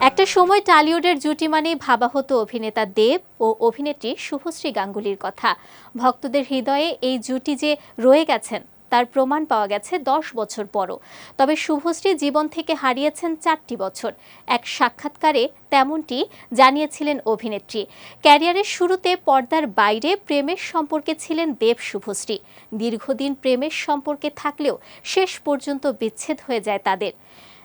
একটা সময় টালিউডের জুটি মানে ভাবা হতো অভিনেতা দেব ও অভিনেত্রী শুভশ্রী গাঙ্গুলির কথা। ভক্তদের হৃদয়ে এই জুটি যে রয়ে গেছেন তার প্রমাণ পাওয়া গেছে দশ বছর পরও। তবে শুভশ্রী জীবন থেকে হারিয়েছেন চারটি বছর। এক সাক্ষাৎকারে তেমনটি জানিয়েছিলেন অভিনেত্রী। ক্যারিয়ারের শুরুতে পর্দার বাইরে প্রেমের সম্পর্কে ছিলেন দেব শুভশ্রী। দীর্ঘদিন প্রেমের সম্পর্কে থাকলেও শেষ পর্যন্ত বিচ্ছেদ হয়ে যায় তাদের।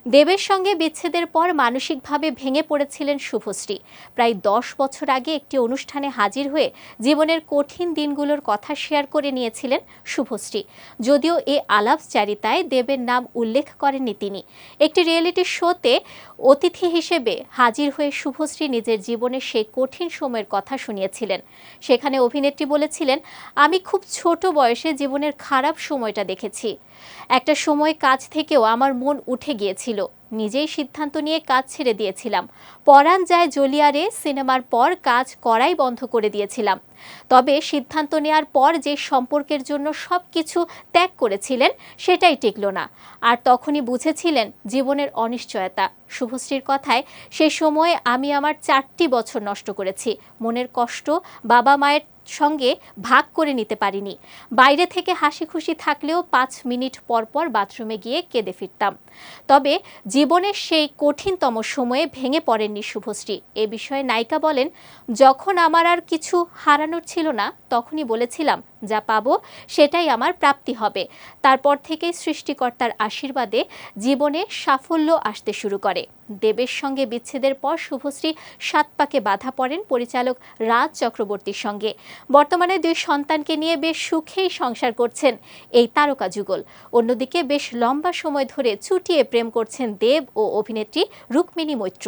দেবের সঙ্গে বিচ্ছেদের পর মানসিকভাবে ভেঙে পড়েছিলেন শুভশ্রী। প্রায় দশ বছর আগে একটি অনুষ্ঠানে হাজির হয়ে জীবনের কঠিন দিনগুলোর কথা শেয়ার করে নিয়েছিলেন শুভশ্রী। যদিও এ আলাপচারিতায় দেবের নাম উল্লেখ করেননি তিনি। একটি রিয়েলিটি শোতে অতিথি হিসেবে হাজির হয়ে শুভশ্রী নিজের জীবনের সেই কঠিন সময়ের কথা শুনিয়েছিলেন। সেখানে অভিনেত্রী বলেছিলেন, আমি খুব ছোট বয়সে জীবনের খারাপ সময়টা দেখেছি। একটা সময় কাজ থেকেও আমার মন উঠে গিয়েছিল। নিজেই সিদ্ধান্ত নিয়ে কাজ ছেড়ে দিয়েছিলাম। পরাণ যায় জলিয়ারে সিনেমার পর কাজ করাই বন্ধ করে দিয়েছিলাম। তবে সিদ্ধান্ত নেওয়ার পর যে সম্পর্কের জন্য সব কিছু ত্যাগ করেছিলেন, সেটাই টিকল না। আর তখনই বুঝেছিলেন জীবনের অনিশ্চয়তা। শুভশ্রীর কথায় সেই সময়ে আমি আমার চারটি বছর নষ্ট করেছি। মনের কষ্ট বাবা মায়ের সঙ্গে ভাগ করে নিতে পারিনি। বাইরে থেকে হাসি খুশি থাকলেও পাঁচ মিনিট পর পর বাথরুমে গিয়ে কেঁদে ফিরতাম। তবে জীবনের সেই কঠিনতম সময়ে ভেঙে পড়েননি শুভশ্রী। এ বিষয়ে নায়িকা বলেন, যখন আমার আর কিছু হারানোর ছিল না, তখনই বলেছিলাম যা পাবো সেটাই আমার প্রাপ্তি হবে। তারপর থেকেই সৃষ্টিকর্তার আশীর্বাদে জীবনে সাফল্য আসতে শুরু করে। দেবের সঙ্গে বিচ্ছেদের পর শুভশ্রী সাত পাকে বাধা পড়েন পরিচালক রাজ চক্রবর্তীর সঙ্গে। বর্তমানে দুই সন্তানকে নিয়ে বেশ সুখেই সংসার করছেন এই তারকা যুগল। অন্যদিকে বেশ লম্বা সময় ধরে চুটিয়ে প্রেম করছেন দেব ও অভিনেত্রী রুক্মিণী মৈত্র।